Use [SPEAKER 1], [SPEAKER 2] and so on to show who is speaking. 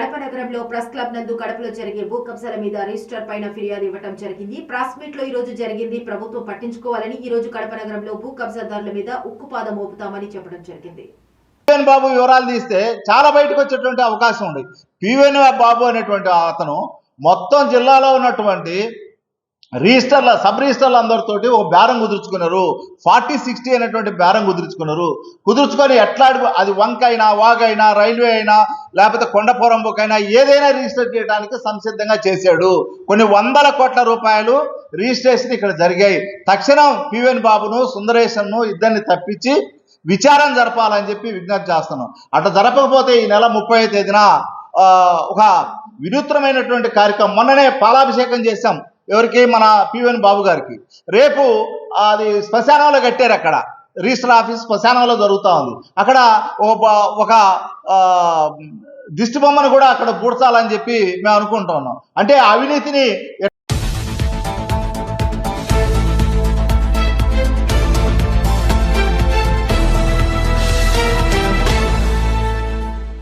[SPEAKER 1] కడప నగరంలో press club నందు కడపలో జరిగే భూ కబ్జాల మీద రిజిస్టర్ పైన ఫిర్యాదు ఇవ్వటం జరిగింది. ప్రెస్ మీట్లో ఈ రోజు జరిగింది. ప్రభుత్వం పట్టించుకోవాలని ఈ రోజు కడప నగరంలో భూ కబ్జాదారుల మీద ఉక్కుపాదం మోపుతామని చెప్పడం జరిగింది.
[SPEAKER 2] పివిఎన్ బాబు వివరాలు తీస్తే చాలా బయటకు వచ్చేటువంటి అవకాశం ఉంది. పివిఎన్ బాబు అనేటువంటి అతను మొత్తం జిల్లాలో ఉన్నటువంటి రిజిస్టర్ల సబ్ రిజిస్టర్ల అందరితోటి ఒక బేరం కుదుర్చుకున్నారు. ఫార్టీ సిక్స్టీ అనేటువంటి బేరం కుదుర్చుకున్నారు. కుదుర్చుకొని ఎట్లా అది వంక అయినా వాగైనా రైల్వే అయినా లేకపోతే కొండపురం ఏదైనా రిజిస్టర్ చేయడానికి సంసిద్ధంగా చేశాడు. కొన్ని వందల కోట్ల రూపాయలు రిజిస్ట్రేషన్ ఇక్కడ జరిగాయి. తక్షణం పివెన్ బాబును సుందరేశన్ను ఇద్దరిని తప్పించి విచారం జరపాలని చెప్పి విజ్ఞప్తి చేస్తున్నాం. అట్లా జరపకపోతే ఈ నెల ముప్పై తేదీన ఒక వినూత్నమైనటువంటి కార్యక్రమం. మొన్ననే పాలాభిషేకం చేశాం ఎవరికి? మన పివిఎన్ బాబు గారికి. రేపు అది శ్మశానంలో కట్టారు అక్కడ. రిజిస్టర్ ఆఫీస్ శ్మశానంలో జరుగుతూ ఉంది. అక్కడ ఒక ఒక ఆ, దిష్టి బొమ్మను కూడా అక్కడ పూడ్చాలని చెప్పి మేము అనుకుంటున్నాం అంటే అవినీతిని